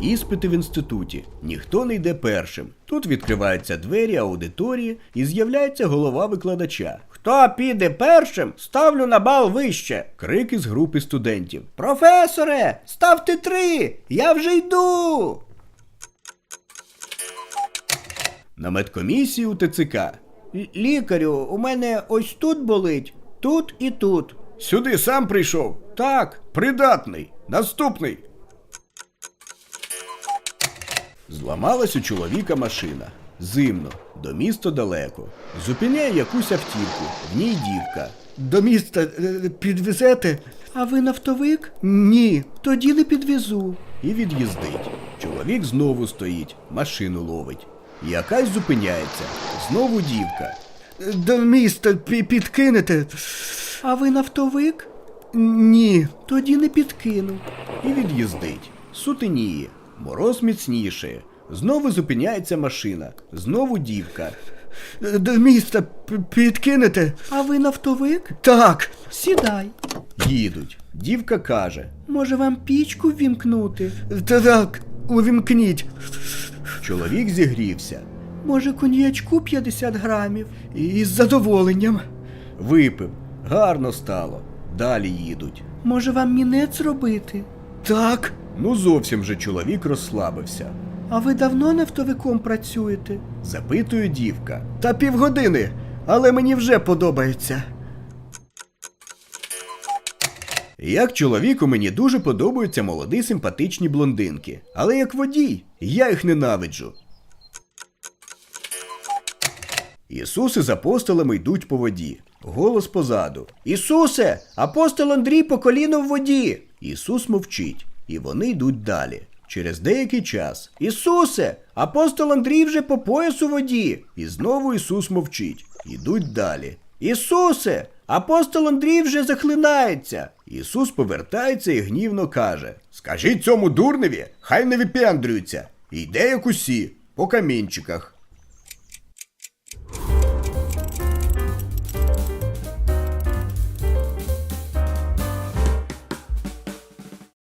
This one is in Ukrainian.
Іспити в інституті. Ніхто не йде першим. Тут відкриваються двері аудиторії і з'являється голова викладача. Хто піде першим, ставлю на бал вище. Крики з групи студентів. Професоре, ставте три! Я вже йду. На медкомісії у ТЦК. Лікарю, у мене ось тут болить, тут і тут. Сюди сам прийшов. Так, придатний. Наступний. Зламалась у чоловіка машина. Зимно, до міста далеко. Зупиняє якусь автівку, в ній дівка. До міста е, підвезете? А ви нафтовик? Ні, тоді не підвезу. І від'їздить. Чоловік знову стоїть, машину ловить. Якась зупиняється. Знову дівка. До міста підкинете. А ви нафтовик? Ні, тоді не підкину. І від'їздить. Сутеніє. Мороз міцнішає. Знову зупиняється машина. Знову дівка. До міста підкинете. А ви нафтовик? Так. Сідай. Їдуть. Дівка каже: Може вам пічку ввімкнути? Так, увімкніть. Чоловік зігрівся. Може, коньячку 50 грамів? Із задоволенням. Випив. Гарно стало. Далі їдуть. Може, вам мінець робити? Так. Ну, зовсім же чоловік розслабився. А ви давно нафтовиком працюєте? запитує дівка. Та півгодини, але мені вже подобається. Як чоловіку мені дуже подобаються молоді симпатичні блондинки. Але як водій, я їх ненавиджу. Ісус із апостолами йдуть по воді. Голос позаду. Ісусе, апостол Андрій по коліно в воді. Ісус мовчить, і вони йдуть далі. Через деякий час. Ісусе, апостол Андрій вже по пояс у воді. І знову Ісус мовчить. Ідуть далі. Ісусе, апостол Андрій вже захлинається. Ісус повертається і гнівно каже: Скажіть цьому дурневі, хай не випендрюється. Йде як усі, по камінчиках.